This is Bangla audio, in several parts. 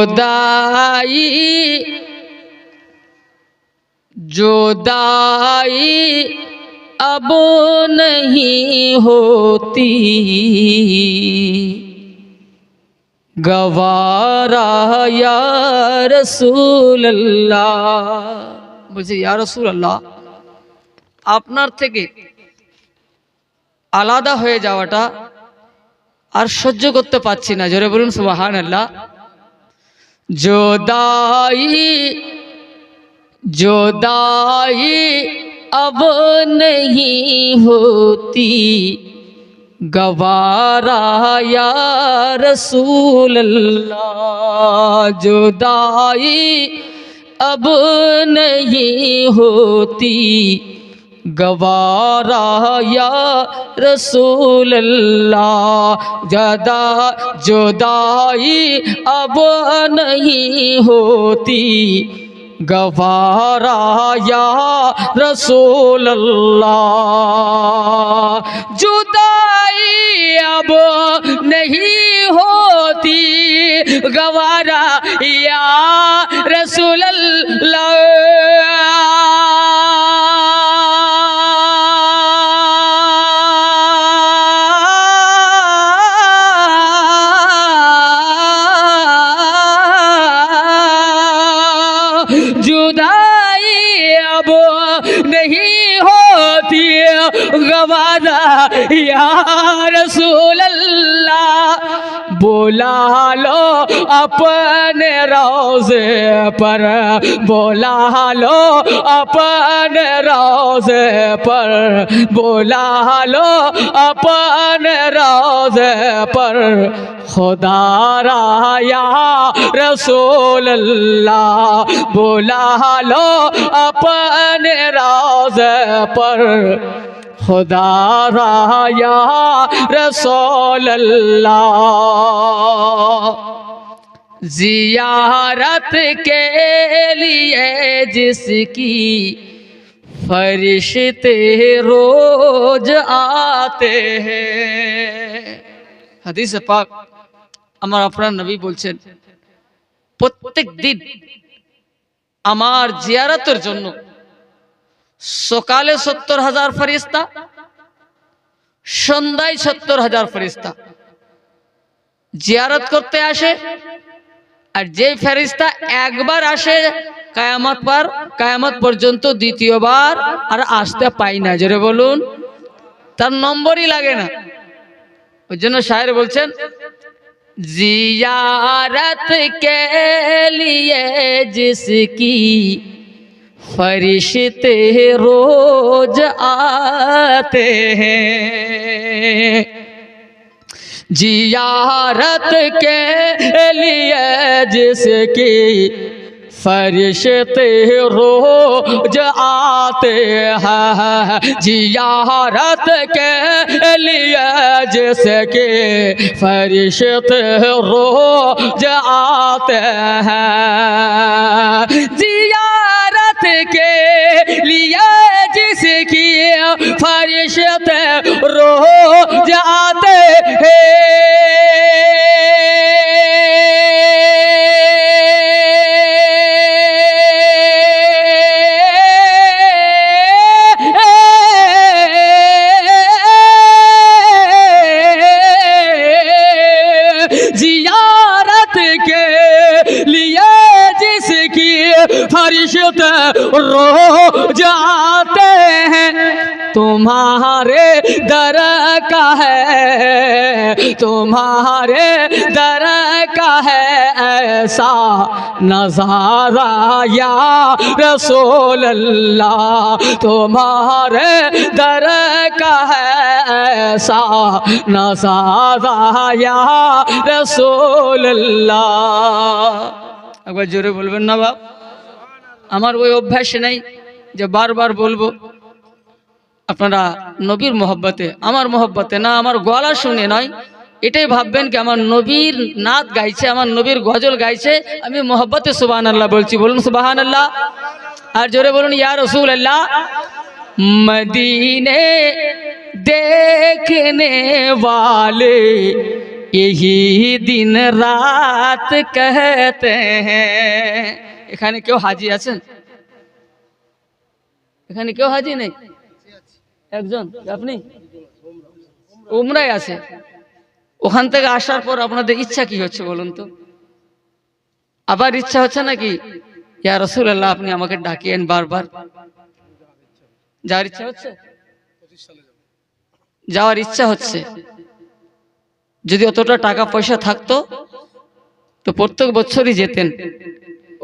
जोदाई जोदाई अब नहीं होती গওয়ারা ইয়া রাসূলুল্লাহ বলছে ইয়া রাসূলুল্লাহ আপনার থেকে আলাদা হয়ে যাওয়াটা আর সহ্য করতে পারছি না জোরে বলুন সুবহানাল্লাহ জোদাই جدائی جدائی اب نہیں ہوتی۔ گوارا یا رسول اللہ جدائی اب نہیں ہوتی۔ گوارا یا رسول اللہ، جدا جدائی اب نہیں ہوتی۔ گوارا یا رسول اللہ، جدائی اب نہیں ہوتی۔ گوارا गवारा या रसूल अल्लाह बोला लो अपने रोजे पर बोला लो अपने रोजे पर बोला लो अपने रोजे पर खुदा राया रसूल अल्लाह बोला लो अपने रोजे पर खुदा राया रसूल अल्लाह जियारत के लिए जिसकी फरिश्ते रोज आते हैं হাদিসে পাক আমার আপনার নবী বলছেন প্রত্যেক দিন আমার জিয়ারতের জন্য সকালে সত্তর হাজার ফরিস্তা সন্ধ্যায় সত্তর হাজার ফেরিস্তা জিয়ারত করতে আসে, আর যে ফেরিস্তা একবার আসে, কায়ামত পার, কায়ামত পর্যন্ত দ্বিতীয়বার আর আসতে পাই না। জোরে বলুন, তার নম্বরই লাগে না। ওই জন্য শায়ের বলছেন, জিয়ারত কে লিয়ে জিসকি فرشتے روج آتے ہیں۔ جیارت کے لیے جس کی فرشتے روج آتے ہیں۔ جیارت کے لیے جس کی فرشتے روج آتے ہیں۔ रोज आते हैं जियारत के लिए जिसकी फरिश्त रोज आते तुम्हारे दर का है ऐसा नजारा या रसूल अल्लाह तुम्हारे दर का है ऐसा नजारा या রসুল একবার জোরে বলবেন না বাপ আমার ওই অভ্যাস নেই যে বারবার বলবো আপনারা নবীর মোহব্বতে আমার মোহব্বতে না আমার গলা শুনে নয় এটাই ভাববেন কি আমার নবীর নাত গাইছে আমার নবীর গজল গাইছে আমি মোহব্বতে সুবাহান আল্লাহ বলছি বলুন সুবাহান আল্লাহ আর জোরে বলুন ইয়া রসুল আল্লাহ मदीने देखने वाले यही दिन रात कहते हैं এখানে কেউ হাজি আছেন এখানে কেউ হাজি নেই একজন আপনি উমরাই আছে ওখান থেকে আসার পর আপনাদের ইচ্ছা কি হচ্ছে বলুন তো? আবার ইচ্ছা হচ্ছে নাকি, ইয়া রসুল্লাহ আপনি আমাকে ডাকিয়েন বারবার? যাওয়ার ইচ্ছা হচ্ছে? যাওয়ার ইচ্ছা হচ্ছে। যদি অতটা টাকা পয়সা থাকতো, তো প্রত্যেক বছরই যেতেন।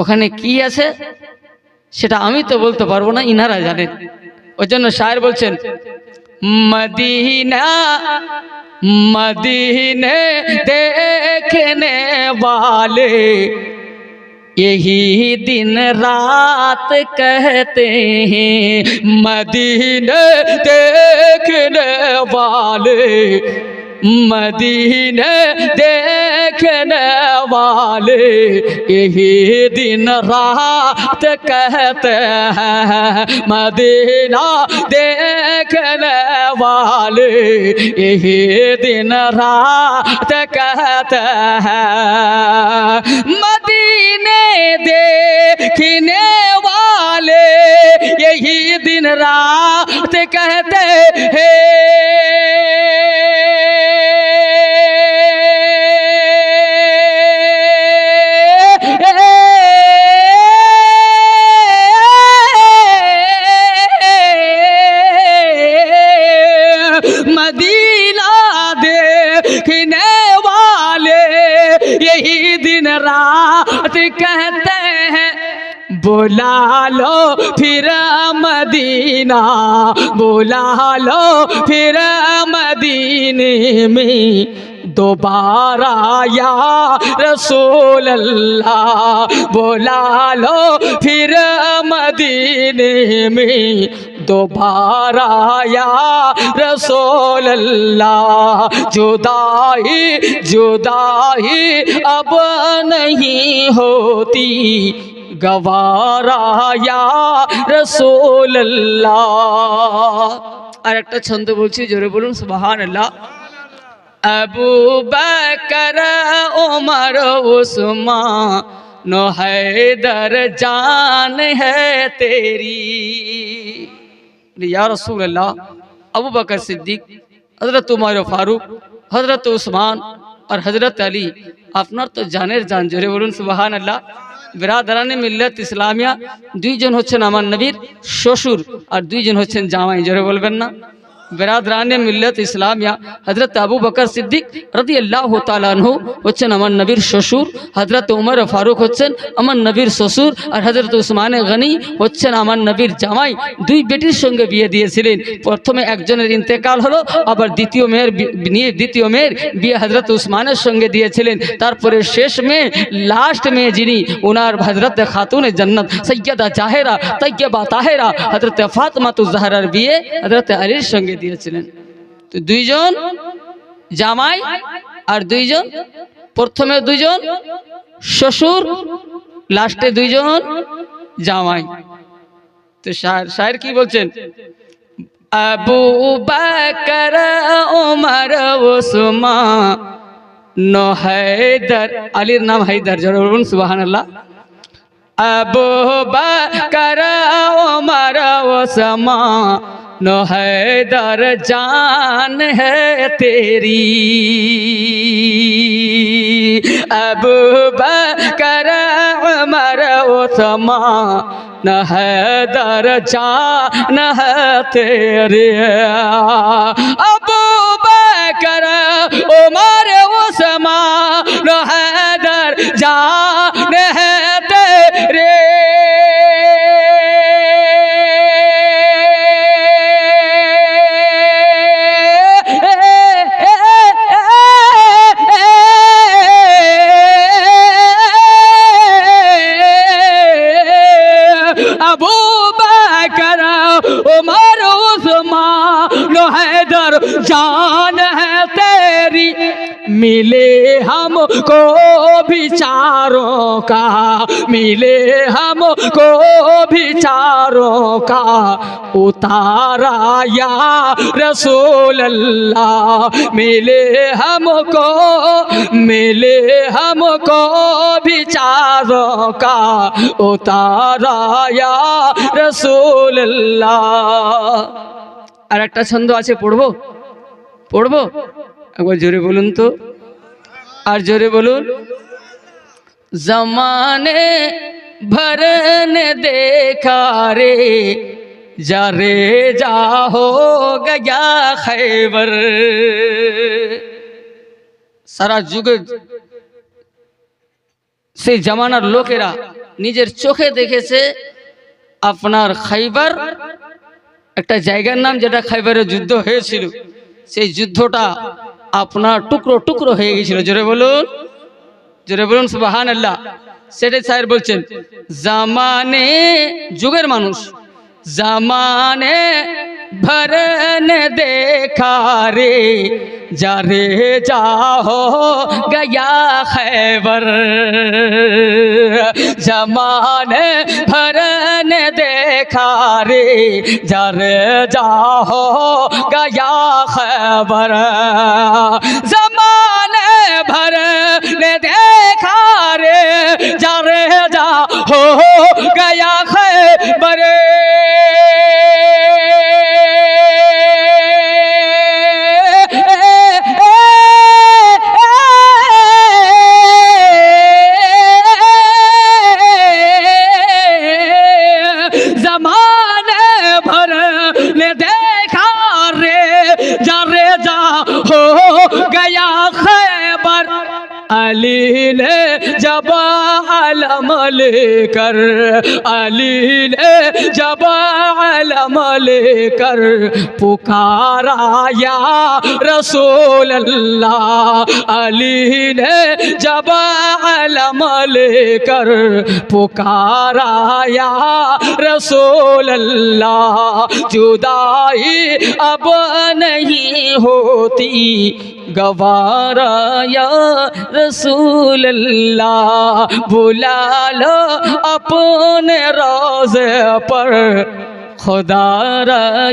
ওখানে কি আছে, সেটা আমি তো বলতে পারব না, ইনারা জানেন। ওই জন্য শায়ের বলছেন, মদিনা মদিনে দেখনে वाले यही दिन रात कहते हैं मदीने देखने वाले मदीने देखने वाले यही दिन रात कहते हैं मदीना देखने वाले यही दिन रात कहते हैं मदीने देखने बुला लो फिर मदीना बुला लो फिर मदीने में दोबारा या रसूल अल्लाह बुला लो फिर मदीने में दोबारा या रसूल अल्लाह जुदाई जुदाई अब नहीं होती گوارا یا رسول اللہ আর একটা ছন্দ جو رہے بولوں سبحان اللہ ابو বকর عمر عثمان نو حیدر جان ہے تیری یا رسول اللہ ابو بکر صدیق حضرت عمر فاروق حضرت عثمان اور حضرت علی اپنا আপনার جان জানের জান জোরে سبحان اللہ বিরাদারানি মিল্লাত ইসলামিয়া, দুইজন হচ্ছেন আমার নবীর শ্বশুর আর দুইজন হচ্ছেন জামাই, জোরে বলবেন না। বিরাদরানে মিল্লাত ইসলামিয়া হজরত আবু বকর সিদ্দিক রদি আল্লাহ তালানহু হচ্ছেন আমার নবীর শ্বশুর হজরত উমর ফারুক হচ্ছেন আমার নবীর শ্বশুর আর হজরত উসমানে গনি হচ্ছেন আমার নবীর জামাই দুই বেটির সঙ্গে বিয়ে দিয়েছিলেন প্রথমে একজনের ইন্তেকাল হলো আবার দ্বিতীয় মেয়ের নিয়ে দ্বিতীয় মেয়ের বিয়ে হজরত উসমানের সঙ্গে দিয়েছিলেন। তারপরে শেষ মেয়ে লাস্ট মেয়ে যিনি ওনার হজরত খাতুন জান্নাত সৈয়দা জাহেরা তৈয়বা তাহেরা, হজরত ফাতমাতু জাহরার বিয়ে, হজরত আলীর সঙ্গে দিয়েছিলেন। তো দুইজন জামাই আর দুইজন প্রথমে দুইজন শ্বশুর, লাস্টে দুইজন জামাই। তো শায়ের শায়ের কি বলছেন? আবু বকর ওমর ওসমান নো হায়দার আলীর নাম হায়দার, জোরে বলুন, সুবহানাল্লাহ। Abu Bakr Omar Osman نو حیدر در جان ہے تیری۔ ابو بکر عمر عثمان نہ حیدر در جان ہے تیری۔ ابو بکر عمر عثمان نہ حیدر در جان উসমান हैदर जान है तेरी मिले हमको विचारों का मिले हमको विचारों का उतारा या रसूल अल्लाह मिले हमको मिले हमको विचारों का उतारा या रसूल अल्लाह আর একটা ছন্দ আছে পড়বো পড়বো একবার জোরে বলুন তো আর জোরে বলুন জমানে ভর ने देखा रे जा रे जा हो गया खैबर সারা যুগে সেই জামানার লোকেরা নিজের চোখে দেখেছে আপনার খাইবার একটা জায়গার নাম যেটা খাইবারের যুদ্ধ হয়েছিল সেই যুদ্ধটা আপনার টুকরো টুকরো হয়ে গেছিল। জোরে বলুন। জোরে বলুন সুবাহান আল্লাহ সেটাই সাহেব বলছেন, জামানে যুগের মানুষ, জামানে ভরন দেখা রে جا رے جا ہو گیا خیبر۔ زمانے بھر نے دیکھا رے جا رے جا ہو گیا خیبر۔ زمان بھر गया علی نے جب علم لے کر، علی نے جب علم لے کر پکارا یا رسول اللہ، علی نے جب علم لے کر پکارا یا رسول اللہ، جدائی اب نہیں ہوتی، گوارا یا رسول اللہ بلا لو اپنے روز پر خدا را